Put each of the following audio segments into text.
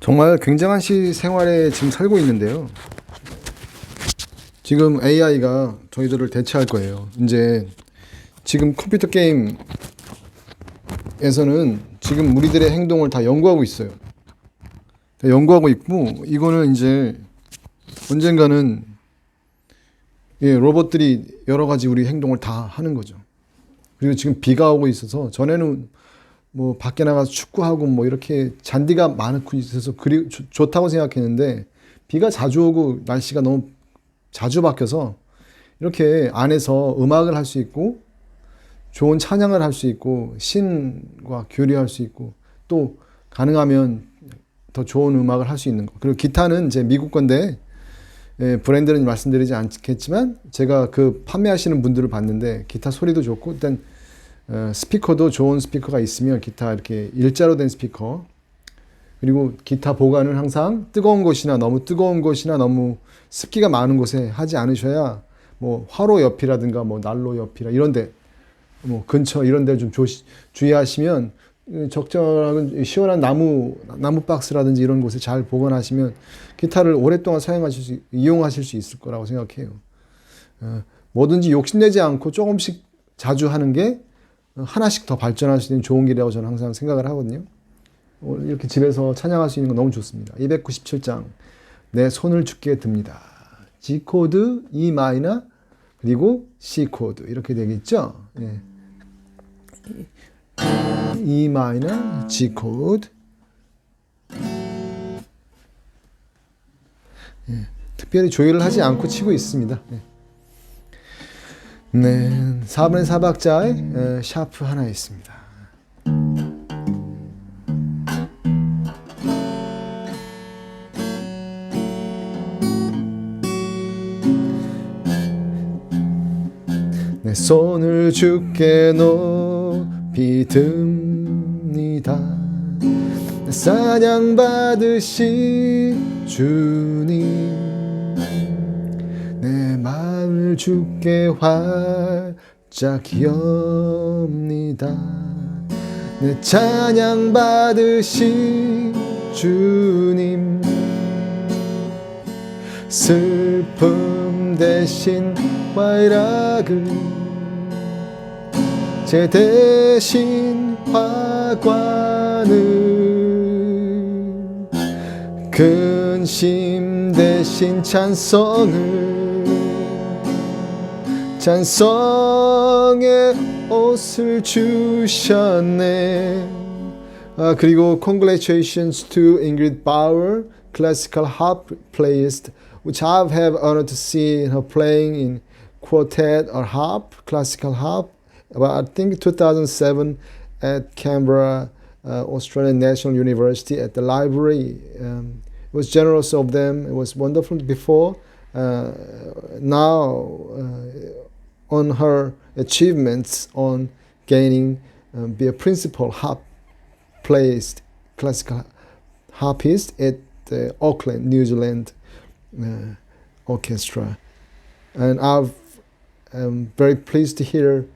정말 굉장한 시 생활에 지금 살고 있는데요. 지금 AI가 저희들을 대체할 거예요. 이제 지금 컴퓨터 게임에서는 지금 우리들의 행동을 다 연구하고 있어요. 다 연구하고 있고 이거는 이제 언젠가는 예, 로봇들이 여러 가지 우리 행동을 다 하는 거죠. 그리고 지금 비가 오고 있어서 전에는 뭐 밖에 나가서 축구하고 뭐 이렇게 잔디가 많고 있어서 그리 좋- 좋다고 생각했는데 비가 자주 오고 날씨가 너무 자주 바뀌어서 이렇게 안에서 음악을 할 수 있고 좋은 찬양을 할 수 있고 신과 교류할 수 있고 또 가능하면 더 좋은 음악을 할 수 있는 거. 그리고 기타는 이제 미국 건데 예, 브랜드는 말씀드리지 않겠지만 제가 그 판매하시는 분들을 봤는데 기타 소리도 좋고 일단 어, 스피커도 좋은 스피커가 있으면 기타 이렇게 일자로 된 스피커 그리고 기타 보관은 항상 뜨거운 곳이나 너무 뜨거운 곳이나 너무 습기가 많은 곳에 하지 않으셔야 뭐 화로 옆이라든가 뭐 난로 옆이라 이런데 뭐 근처 이런데 좀 조시, 주의하시면 음, 적절한 시원한 나무 나무 박스라든지 이런 곳에 잘 보관하시면 기타를 오랫동안 사용하실 수 이용하실 수 있을 거라고 생각해요. 어, 뭐든지 욕심내지 않고 조금씩 자주 하는 게 하나씩 더 발전할 수 있는 좋은 길이라고 저는 항상 생각을 하거든요. 오늘 이렇게 집에서 찬양할 수 있는 건 너무 좋습니다. 297장 내 손을 주께 듭니다. G 코드, E 마이너 그리고 C 코드 이렇게 되겠죠. 예. E 마이너, G 코드. 예. 특별히 조율을 하지 않고 치고 있습니다. 예. 네, 4분의 4박자에 샤프 하나 있습니다. 내 손을 주께 높이 듭니다. 내 사냥 받으신 주님. 내 마음을 주께 활짝 엽니다. 내 찬양 받으신 주님. 슬픔 대신 화이락을 제 대신 화관을 근심 대신 찬성을 찬성의 옷을 주셨네 아, 그리고 congratulations to Ingrid Bauer, classical harp playist, which I have honored to see her playing in quartet or harp, classical harp, about I think 2007 at Canberra, uh, Australian National University at the library. Um, it was generous of them. It was wonderful before. Uh, now, uh, on her achievements on gaining, um, be a principal harp placed classical harpist at the Auckland, New Zealand uh, orchestra. And I've, I'm very pleased to hear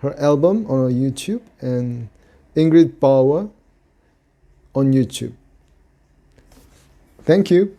her album on YouTube and Ingrid Bauer on YouTube. Thank you.